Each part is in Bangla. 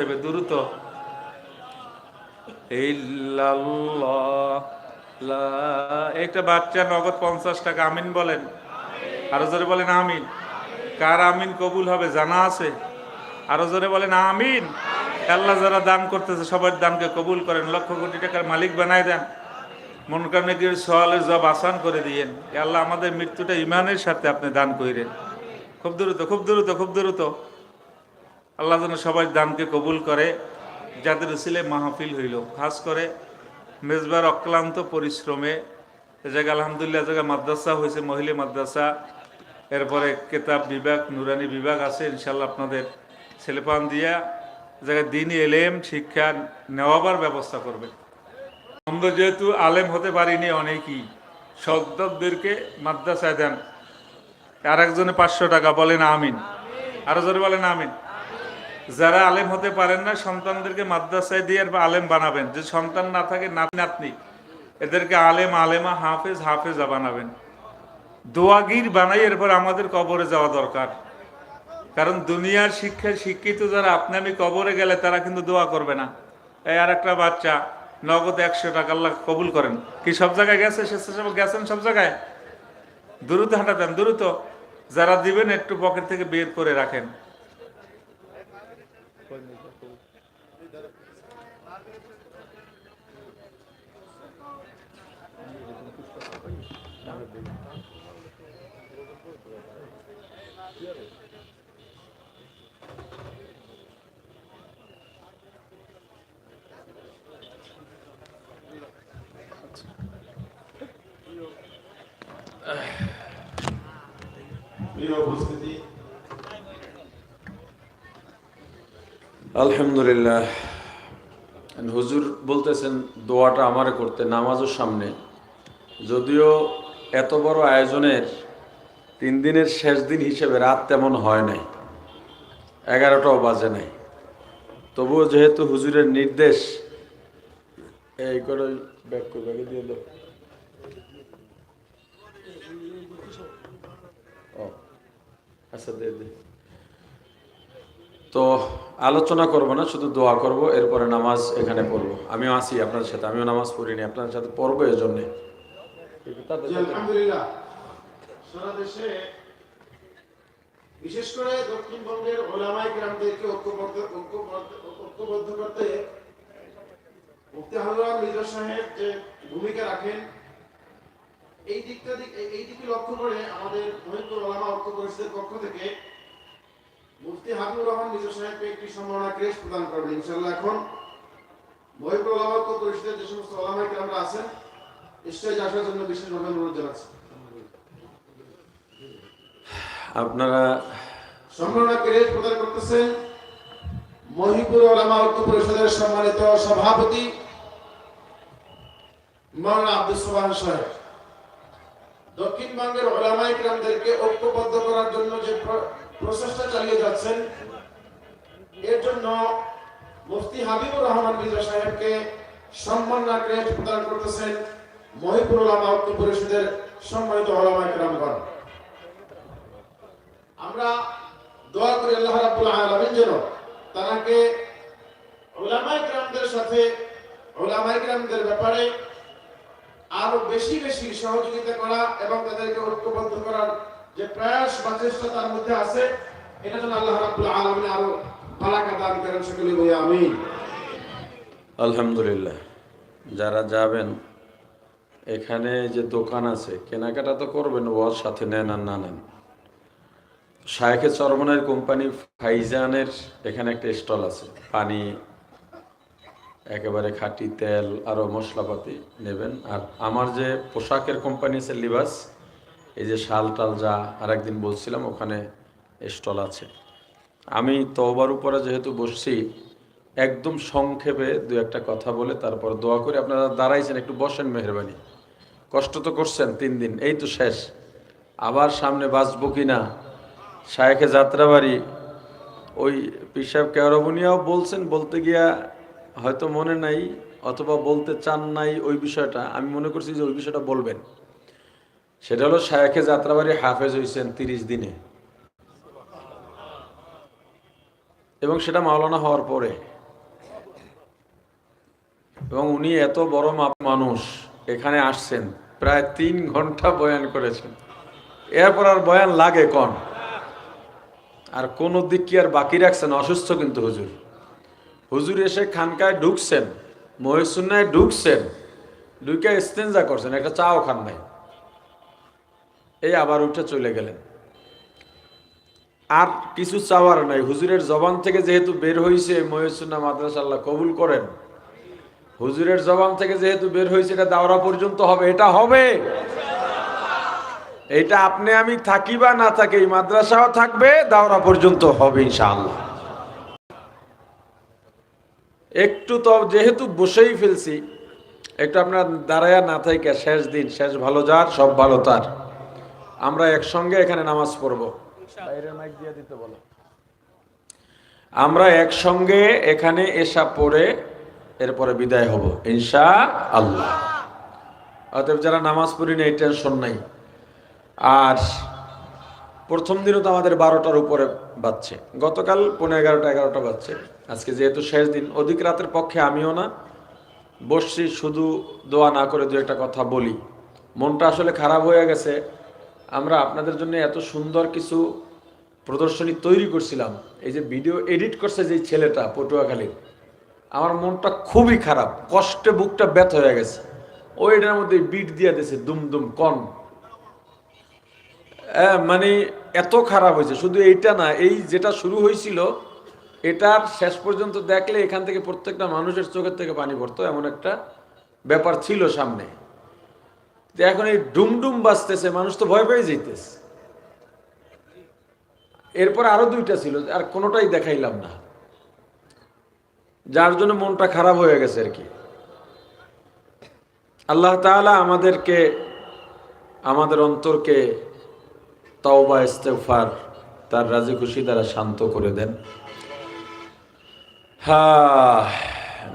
দেবে দ্রুত একটা বাচ্চা নগদ পঞ্চাশ টাকা, আমিন বলেন। আরও জোরে বলেন আমিন। কার আমিন কবুল হবে? জানা আছে। আরও জোরে বলেন আমিন। আল্লাহ যারা দান করতেছে, সবার দানকে কবুল করেন। লক্ষ কোটি টাকার মালিক বানায় দেন। মন কামনে গিয়ে সওয়ালের জব আসান করে দিয়েন। আল্লাহ আমাদের মৃত্যুটা ইমানের সাথে আপনি দান কইরেন। খুব দ্রুত খুব দ্রুত খুব দ্রুত। আল্লাহ যেন সবাই দানকে কবুল করে, যাদের উসিলে মাহফিল হইল। খাস করে মেজবার অক্লান্ত পরিশ্রমে, এ জায়গায় আলহামদুলিল্লাহ জায়গায় মাদ্রাসা হয়েছে, মহিলা মাদ্রাসা। এরপরে কেতাব বিভাগ, নুরানি বিভাগ আছে ইনশাল্লাহ আপনাদের ছেলেপান দিয়া জায়গায় দিন এলেম, শিক্ষা নেওয়াবার ব্যবস্থা করবে। আমরা যেহেতু আলেম হতে পারিনি অনেকই সদ্যদেরকে মাদ্রাসায় দেন। আর একজনে পাঁচশো টাকা বলেন আমিন। আরও জোরে বলেন আমিন। যারা আলেম হতে পারেন না, সন্তানদেরকে মাদ্রাসায় দিয়ে বা আলেম বানাবেন। যে সন্তান না থাকে, নাতি নাতনি, এদেরকে আলেম, আলেমা, হাফেজ, হাফেজা বানাবেন। দোয়াগির বানাই, এরপর আমাদের কবরে যাওয়া দরকার। কারণ দুনিয়ার শিক্ষায় শিক্ষিত যারা, আপনি আমি কবরে গেলে তারা কিন্তু দোয়া করবে না। এই আর একটা বাচ্চা, নগদ একশো টাকা, আল্লাহ কবুল করেন। কি সব জায়গায় গেছে? স্বেচ্ছাসেবক গেছেন সব জায়গায়? দ্রুত হাঁটাতেন, দ্রুত। যারা দিবেন, একটু পকেট থেকে বের করে রাখেন। আলহামদুলিল্লাহ। হুজুর বলতেছেন, দোয়াটা আমারে করতে নামাজের সামনে। যদিও এত বড় আয়োজনের তিন দিনের শেষ দিন হিসেবে রাত তেমন হয় নাই। এগারোটাও বাজে নাই। তবুও যেহেতু হুজুরের নির্দেশ, এই করে ব্যাগ করে দিয়ে দাও। আচ্ছা দে। দে তো আলোচনা করব না, শুধু দোয়া করব, এরপরে নামাজ এখানে পড়ব। আমিও আসি আপনার সাথে, আমিও নামাজ পড়িনি আপনার সাথে পড়ব এই জন্যে বিশেষ করে দক্ষিণবঙ্গের ওলামাই গ্রামদেরকে ঐক্যবদ্ধ ঐক্যবদ্ধ করতে মুফতি হাজরা মির্জা সাহেব যে ভূমিকা রাখেন এই দিকটা দিক এই- দিকে লক্ষ্য করে আমাদের মহিপুর ওলামা ঐক্য পরিষদের পক্ষ থেকে মুফতি হাবিবুর রহমান মির্জা সাহেবকে একটি সম্মাননা ক্রেশ প্রদান করবেন ইনশাল্লাহ এখন ওলামা ঐক্য পরিষদের যে সমস্ত গ্রামরা আছেন স্টেজ আসার জন্য বিশেষভাবে অনুরোধ জানাচ্ছি। আপনারা সম্মাননা ক্রেশ প্রদান করতেছেন মহিপুর ওলামা ঐক্য পরিষদের সম্মানিত সভাপতি মাওলানা আব্দুল সোবান সাহেব। দক্ষিণবঙ্গের ওলামাই গ্রামদেরকে ঐক্যবদ্ধ করার জন্য যে প্রচেষ্টা চালিয়ে যাচ্ছেন, এর জন্য মুফতি হাবিবুর রহমান মির্জা সাহেবকে সম্মাননা ক্রেশ প্রদান করতেছেন মহিপুর ওলামা ঐক্য পরিষদের সম্মানিত ওলামাই গ্রামগণ আমরা দোয়া করি আল্লাহ রাব্বুল আলামিন যেন তারাকে ওলামাই গ্রামদের সাথে ওলামাই গ্রামদের ব্যাপারে আরও বেশি বেশি সহযোগিতা করা এবং তাদেরকে ঐক্যবদ্ধ করার যে প্রয়াস বা চেষ্টা তার মধ্যে আছে, এটা যেন আল্লাহ রাব্বুল আলামিন আরও বারাকা দান করেন সকলে বলি আমিন। আলহামদুলিল্লাহ। যারা যাবেন, এখানে যে দোকান আছে, কেনাকাটা তো করবেন ওর সাথে নেন আর না নেন। শায়েখে চরমনের কোম্পানি ফাইজানের এখানে একটা স্টল আছে, পানি একেবারে খাঁটি তেল আরও মশলাপাতি নেবেন। আর আমার যে পোশাকের কোম্পানি আছে লিবাস এই যে শাল টাল যা আরেকদিন বলছিলাম, ওখানে স্টল আছে। আমি তওবার উপরে যেহেতু বসছি, একদম সংক্ষেপে দু একটা কথা বলে তারপর দোয়া করে। আপনারা দাঁড়াইছেন, একটু বসেন মেহরবানি। কষ্ট তো করছেন তিন দিন, এই তো শেষ। আবার সামনে বাঁচবো কি না? শায়েখে যাত্রাবাড়ি, ওই পিসাব কেওয়ারবনিয়াও বলছেন, বলতে গিয়া হয়তো মনে নাই অথবা বলতে চান নাই ওই বিষয়টা, আমি মনে করছি যে ওই বিষয়টা বলবেন। সেটা হলো শায়েখে যাত্রাবাড়ি হাফেজ হয়েছেন তিরিশ দিনে। এবং সেটা মাওলানা হওয়ার পরে। এবং উনি এত বড় মাপ মানুষ, এখানে আসছেন, প্রায় তিন ঘণ্টা বয়ান করেছেন। এরপর আর বয়ান লাগে কন? আর কোন দিক কি আর বাকি রাখছেন? অসুস্থ কিন্তু হুজুর। হুজুর এসে খানকায় ঢুকছেন মহেশুন্নায় ঢুকছেন, ঢুকে ইস্তেঞ্জা করছেন, একটা চাও খান নাই। এই আবার উঠে চলে গেলেন। আর কিছু চাওয়ার নাই। হুজুরের জবান থেকে যেহেতু বের হয়েছে মহেশুন্না মাদ্রাসা আল্লাহ কবুল করেন। হুজুরের জবান থেকে যেহেতু বের হয়েছে এটা দাওরা পর্যন্ত হবে, এটা হবে। এটা আপনি আমি থাকি বা না থাকি মাদ্রাসাও থাকবে, দাওরা পর্যন্ত হবে, ইনশাআল্লাহ। একটু তো যেহেতু বসেই ফেলছি একটু আপনার দাঁড়ায়া না থাকে শেষ দিন শেষ ভালো যার সব ভালো তার। আমরা একসঙ্গে এখানে নামাজ পড়ব। বাইরের মাইক দিয়ে দিতে বলো। আমরা একসঙ্গে এখানে এসা পড়ে এরপরে বিদায় হব ইনশা আল্লাহ অতএব যারা নামাজ পড়ি না এই টেনশন নাই। আর প্রথম দিনও তো আমাদের বারোটার উপরে বাজছে। গতকাল পনেরো এগারোটা এগারোটা বাজছে। আজকে যেহেতু শেষ দিন অধিক রাতের পক্ষে আমিও না। বসছি শুধু দোয়া না করে দু একটা কথা বলি। মনটা আসলে খারাপ হয়ে গেছে। আমরা আপনাদের জন্য এত সুন্দর কিছু প্রদর্শনী তৈরি করছিলাম। এই যে ভিডিও এডিট করছে যে ছেলেটা পটুয়াখালীর আমার মনটা খুবই খারাপ। কষ্টে বুকটা ব্যথ হয়ে গেছে। ওইটার মধ্যে বিট দিয়ে দিয়েছে দুম দুম কন। আহ, মানে এত খারাপ হয়েছে। শুধু এইটা না এই যেটা শুরু হয়েছিল এটার শেষ পর্যন্ত দেখলে এখান থেকে প্রত্যেকটা মানুষের চোখের থেকে পানি পড়তো, এমন একটা ব্যাপার ছিল সামনে। এখন এই ডুমডুম বাজতেছে, মানুষ তো ভয় পেয়ে যেতেছে এরপর আরও দুইটা ছিল, আর কোনোটাই দেখাইলাম না। যার জন্য মনটা খারাপ হয়ে গেছে আর কি। আল্লাহ তাআলা আমাদেরকে, আমাদের অন্তরকে তওবা, ইস্তেগফার, তার রাজি খুশি দ্বারা শান্ত করে দেন। হা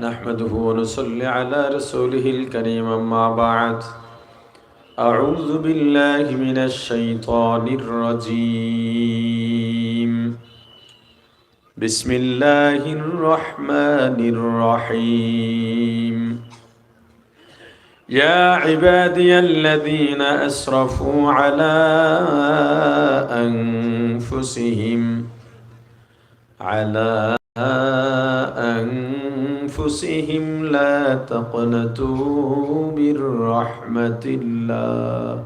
نحمده ونصلي على رسوله الكريم أما بعد. أعوذ بالله من الشيطان الرجيم. بسم الله الرحمن الرحيم. يا عبادي الذين أسرفوا على أنفسهم على أنفسهم لا تقنطوا من رحمة الله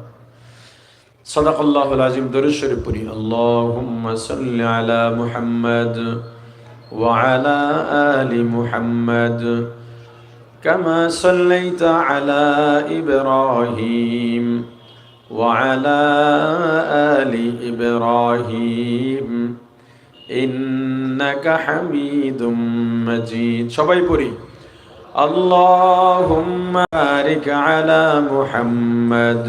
صدق الله العظيم در الشريف اللهم صل على محمد وعلى آل محمد كما صليت على إبراهيم وعلى آل إبراهيم إنك حميد مجيد সবাই পড়ি اللهم بارك على محمد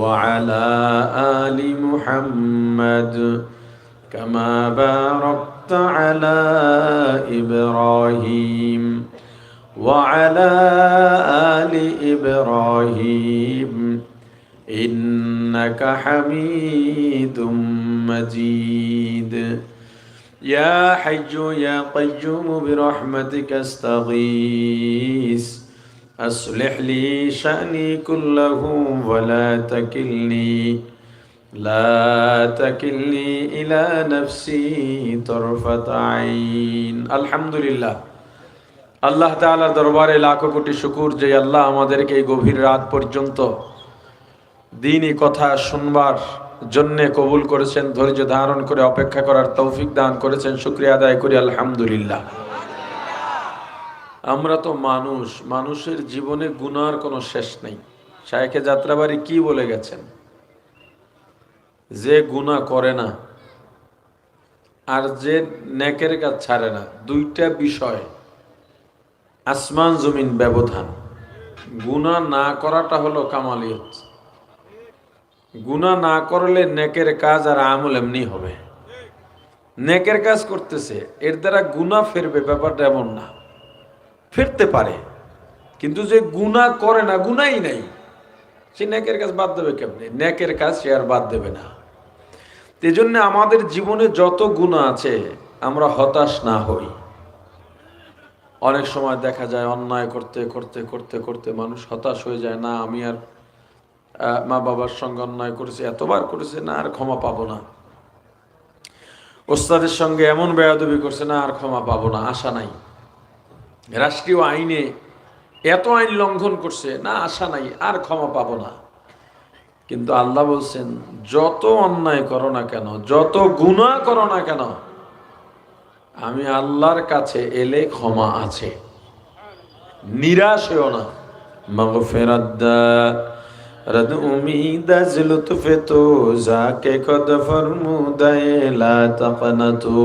وعلى آل محمد كما باركت على إبراهيم وعلى آل إبراهيم إنك حميد مجيد يا حي يا قيوم برحمتك استغيث أصلح لي شأني كله ولا تكلني لا تكلني إلى نفسي طرفة عين الحمد لله আল্লাহ তাআলার দরবারে লাখো কোটি শুকুর যে আল্লাহ আমাদেরকে এই গভীর রাত পর্যন্ত দিনই কথা শুনবার জন্যে কবুল করেছেন, ধৈর্য ধারণ করে অপেক্ষা করার তৌফিক দান করেছেন, শুক্রিয়া আদায় করি, আলহামদুলিল্লাহ। আমরা তো মানুষ, মানুষের জীবনে গুনার কোনো শেষ নেই। শায়েখে যাত্রাবাড়ি কি বলে গেছেন? যে গুনাহ করে না, আর যে নেকের কাজ ছাড়ে না, দুইটা বিষয়। আসমান জমিন ব্যবধান। গুনাহ না করাটা হলো কামালিয়ত। গুনাহ না করলে নেকের কাজ আর আমল এমনি হবে। নেকের কাজ করতেছে, এর দ্বারা গুনাহ ফেরবে, ব্যাপারটা এমন না। ফিরতে পারে, কিন্তু যে গুনাহ করে না গুনাই নাই। সে নেকের কাজ বাদ দেবে কেমনে? নেকের কাজ সে আর বাদ দেবে না। এই জন্য আমাদের জীবনে যত গুণা আছে, আমরা হতাশ না হই। অনেক সময় দেখা যায়, অন্যায় করতে করতে করতে করতে মানুষ হতাশ হয়ে যায়, না, আমি আর মা বাবার সঙ্গে অন্যায় করেছে, এতবার করেছে, না আর ক্ষমা পাবো না। ওস্তাদের সঙ্গে এমন বেয়াদবি করছে, না আর ক্ষমা পাবো না, আশা নাই। রাষ্ট্রীয় আইনে এত আইন লঙ্ঘন করছে, না আশা নাই, আর ক্ষমা পাবো না। কিন্তু আল্লাহ বলছেন, যত অন্যায় করো না কেন, যত গুণা করো না কেন, আমি আল্লাহর কাছে এলে ক্ষমা আছে। নিরাশ হও না। মগফিরাত রদ উমিদ আজ লুৎফে তো, যাকে কদ ফরমুদায়ে লা তাকনাতু।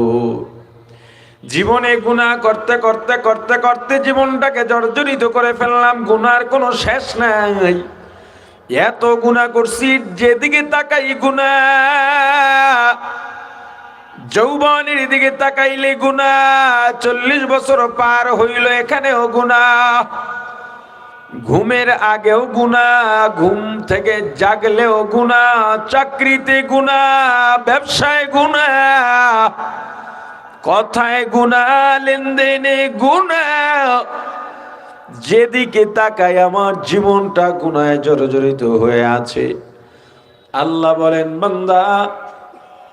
জীবনে গুনাহ করতে করতে করতে করতে জীবনটাকে জর্জরিত করে ফেললাম গুনার কোনো শেষ নাই। এত গুনাহ করছি, যেদিকে তাকাই গুনাহ যৌবনের দিকে তাকাইলে গুনা চল্লিশ বছর পার হইল এখানেও গুনা ঘুমের আগেও গুনা ঘুম থেকে জাগলেও গুনা চাকরিতে গুনা ব্যবসায় গুনা কথায় গুনা লেনদেনে গুনা যেদিকে তাকাই আমার জীবনটা গুনায় জর্জরিত হয়ে আছে। আল্লাহ বলেন, বান্দা,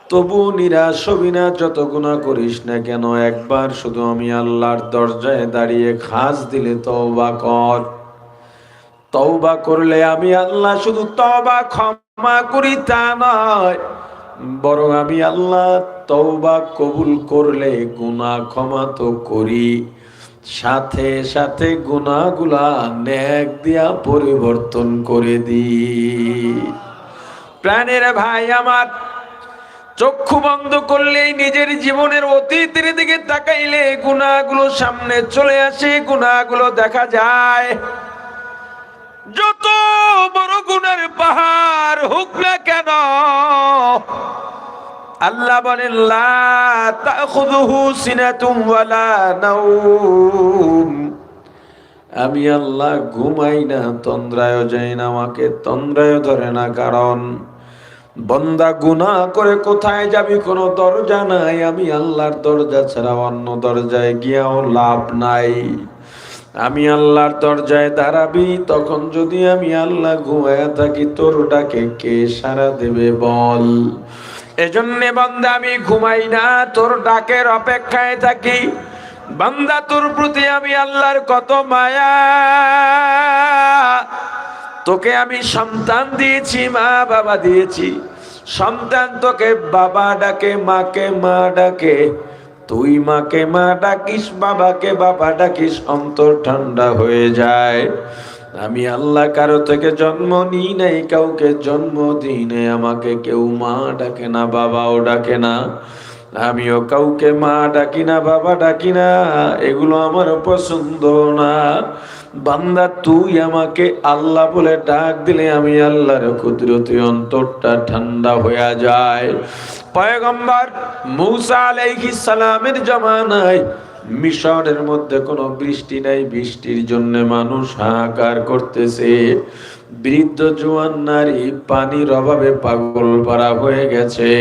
তবু নিরাশ হবি না, যত গুণা করিস না কেন, একবার শুধু আমি আল্লাহর দরজায় দাঁড়িয়ে খাস দিলে তওবা কর। তওবা করলে আমি আল্লাহ শুধু তওবা ক্ষমা করি তা নয়, বরং আমি আল্লাহ তওবা কবুল করলে গুনাহ ক্ষমা তো করি। সাথে সাথে গুনাহগুলা নেক দিয়া পরিবর্তন করে দিই প্রাণের ভাই আমার, চক্ষু বন্ধ করলেই নিজের জীবনের অতীতের দিকে তাকাইলে গুণাগুলো সামনে চলে আসে গুণাগুলো দেখা যায়। যত বড় গুণের পাহাড় হোক না কেন, আল্লাহ বলেন আমি আল্লাহ ঘুমাই না তন্দ্রায় যাই না, আমাকে তন্দ্রায় ধরে না, কারণ বন্দা গুনাহ করে কোথায় যাবি কোনো দরজা নাই। আমি আল্লাহর দরজা ছাড়া অন্য দরজায় গিয়াও লাভ নাই। আমি আল্লাহর দরজায় দাঁড়াবি, তখন যদি আমি আল্লাহ ঘুমায়া থাকি, তোর ডাকে কে সারা দেবে বল? এজন্যে বান্দা, আমি ঘুমাই না, তোর ডাকের অপেক্ষায় থাকি। বান্দা, তোর প্রতি আমি আল্লাহর কত মায়া। তোকে আমি সন্তান দিয়েছি, মা বাবা দিয়েছি। সন্তান তোকে বাবা ডাকে, মাকে মা ডাকে। তুই মাকে মা ডাকিস, বাবাকে বাবা ডাকিস, অন্তর ঠান্ডা হয়ে যায়। আমি আল্লাহ কারও থেকে জন্ম নিই নাই, কাউকে জন্ম দিই নাই, আমাকে কেউ মা ডাকে না, বাবাও ডাকে না। আমিও কাউকে মা ডাকি না, বাবা ডাকি না, এগুলো আমার পছন্দ না। বান্দা, তুই আমাকে আল্লাহ বলে ডাক দিলে আমি আল্লাহর কুদরতি অন্তরটা ঠান্ডা হয়ে যায়। পয়গম্বর মূসা আলাইহিস সালামের জামানায় মিশরের মধ্যে কোনো বৃষ্টি নাই, বৃষ্টির জন্য মানুষ হাহাকার করতেছে। বৃদ্ধ জোয়ান নারী পানির অভাবে পাগল পারা হয়ে গেছে।